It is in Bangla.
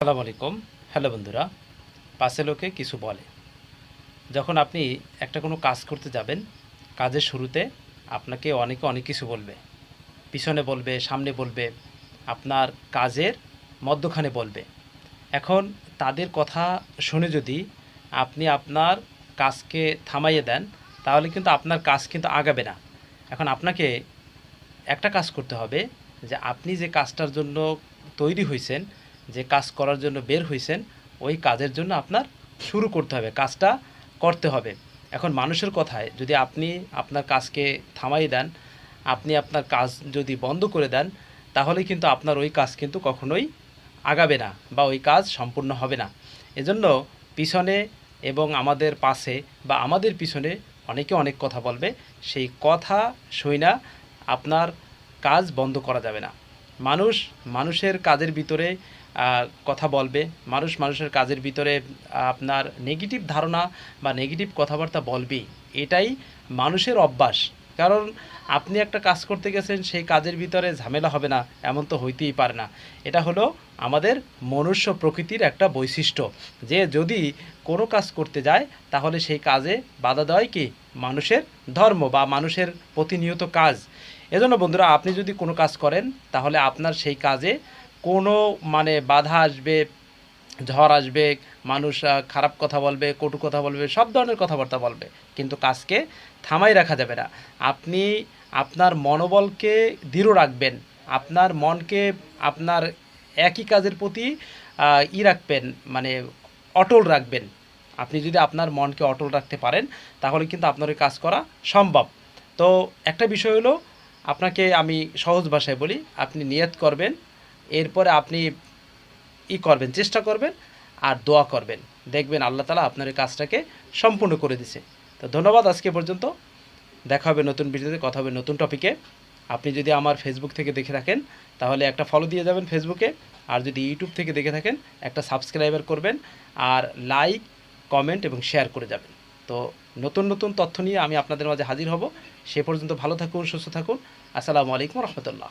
আসসালামু আলাইকুম। হ্যালো বন্ধুরা, পাশে লোকে কিছু বলে। যখন আপনি একটা কোনো কাজ করতে যাবেন, কাজের শুরুতে আপনাকে অনেকে অনেক কিছু বলবে। পিছনে বলবে, সামনে বলবে, আপনার কাজের মধ্যখানে বলবে। এখন তাদের কথা শুনে যদি আপনি আপনার কাজকে থামাইয়ে দেন, তাহলে কিন্তু আপনার কাজ কিন্তু আগাবে না। এখন আপনাকে একটা কাজ করতে হবে যে আপনি যে কাজটার জন্য তৈরি হয়েছেন যে কাজ করার জন্য বের হয়েছেন ওই কাজের জন্য আপনার শুরু করতে হবে, কাজটা করতে হবে। এখন মানুষের কথায় যদি আপনি আপনার কাজকে থামাই দেন, আপনি আপনার কাজ যদি বন্ধ করে দেন, তাহলে কিন্তু আপনার ওই কাজ কিন্তু কখনোই আগাবে না বা ওই কাজ সম্পূর্ণ হবে না। এজন্য পিছনে এবং আমাদের পাশে বা আমাদের পিছনে অনেকে অনেক কথা বলবে, সেই কথা শুই না আপনার কাজ বন্ধ করা যাবে না। মানুষ, মানুষের কাজের ভিতরে কথা বলবে। মানুষ মানুষের কাজের ভিতরে আপনার নেগেটিভ ধারণা বা নেগেটিভ কথাবার্তা বলবেই। এটাই মানুষের অভ্যাস। কারণ আপনি একটা কাজ করতে গেছেন, সেই কাজের ভিতরে ঝামেলা হবে না, এমন তো হইতেই পারে না। এটা হলো আমাদের মনুষ্য প্রকৃতির একটা বৈশিষ্ট্য। যে যদি কোনো কাজ করতে যায়, তাহলে সেই কাজে বাধা দেওয়াই কি? মানুষের ধর্ম বা মানুষের প্রতিনিয়ত কাজ। এজন্য বন্ধুরা, আপনি যদি কোনো কাজ করেন, তাহলে আপনার সেই কাজে কোনো মানে বাধা আসবে, ঝড় আসবে, মানুষ খারাপ কথা বলবে, কটু কথা বলবে, সব ধরনের কথাবার্তা বলবে। কিন্তু কাজকে থামাই রাখা যাবে না। আপনি আপনার মনোবলকে দৃঢ় রাখবেন, আপনার মনকে আপনার একই কাজের প্রতি ই রাখবেন মানে অটল রাখবেন। আপনি যদি আপনার মনকে অটল রাখতে পারেন, তাহলে কিন্তু আপনার কাজ করা সম্ভব। তো একটা বিষয় হলো, আপনাকে আমি সহজ ভাষায় বলি, আপনি নিয়ত করবেন এরপরে আপনি ই করবেন, চেষ্টা করবেন আর দোয়া করবেন। দেখবেন আল্লাহ তালা আপনার এই কাজটাকে সম্পূর্ণ করে দিছে। তো ধন্যবাদ আজকে পর্যন্ত। দেখা হবে নতুন ভিডিওতে, কথা হবে নতুন টপিকে। আপনি যদি আমার ফেসবুক থেকে দেখে থাকেন, তাহলে একটা ফলো দিয়ে যাবেন ফেসবুকে আর যদি ইউটিউব থেকে দেখে থাকেন, একটা সাবস্ক্রাইবার করবেন আর লাইক কমেন্ট এবং শেয়ার করে যাবেন। তো নতুন নতুন তথ্য নিয়ে আমি আপনাদের মাঝে হাজির হব। সে পর্যন্ত ভালো থাকুন, সুস্থ থাকুন। আসসালামু আলাইকুম রহমতুল্লাহ।